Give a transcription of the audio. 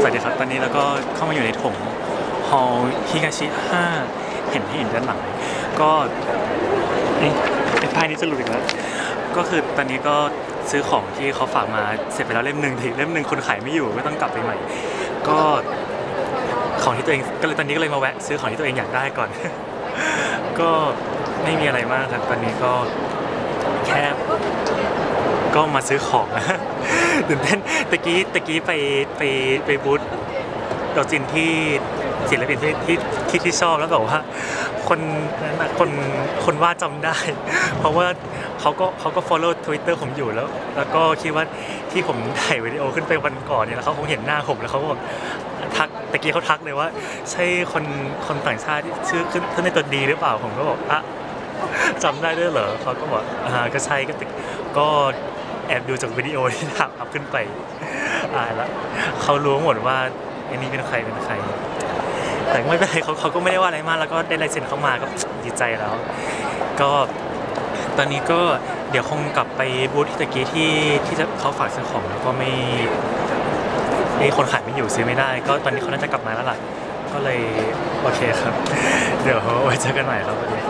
สวัสดีครับ ตอนนี้เราก็เข้ามาอยู่ในถงฮอลฮิกาชิ 5 เห็นให้เห็นด้านหลัง ก็เอ้ยไอ้ป้ายนี้จะหลุดอีกแล้ว ก็คือตอนนี้ก็ซื้อของที่เขาฝากมาเสร็จไปแล้วเล่มหนึ่งทีเล่มหนึ่งคนขายไม่อยู่ก็ต้องกลับไปใหม่ ก็ของที่ตัวเองก็เลยตอนนี้ก็เลยมาแวะซื้อของที่ตัวเองอยากได้ก่อน ก็ไม่มีอะไรมากครับตอนนี้ก็แค่ก็มาซื้อของ ตื่นเต้นตะกี้ตะกี้ไปไปไปบูธดอจินที่ศิลปินที่ที่ที่ที่ชอบแล้วแบบว่า คนนั้นคนคนว่าจำได้ เพราะว่าเขาก็เขาก็ follow Twitter ผมอยู่แล้ว แล้วก็คิดว่าที่ผมถ่ายวิดีโอขึ้นไปวันก่อนเนี่ยแล้วเขาคงเห็นหน้าผมแล้วเขาก็บอกทักตะกี้เขาทักเลยว่า ใช่คนคนต่างชาติที่ชื่อขึ้นขึ้นในตัวดีหรือเปล่าผมก็บอกอะจำได้ด้วยเหรอเขาก็บอกอ่าก็ใช่ก็ก็ แอบดูจากวิดีโอที่ทำอัพขึ้นไปอ่ายละเขารู้หมดว่าอันนี้เป็นใครเป็นใคร แต่ไม่เป็นไรเขาเขาก็ไม่ได้ว่าอะไรมาก แล้วก็ได้ลายเซ็นเข้ามาก็ดีใจแล้ว ก็ตอนนี้ก็เดี๋ยวคงกลับไปบูธที่ตะกี้ที่ที่เขาฝากซื้อของแล้วก็ไม่ไอ้คนขายไม่อยู่ซื้อไม่ได้ ก็ตอนนี้เขาน่าจะกลับมาแล้วล่ะก็เลยโอเคครับ เดี๋ยวไว้เจอกันใหม่ครับวันนี้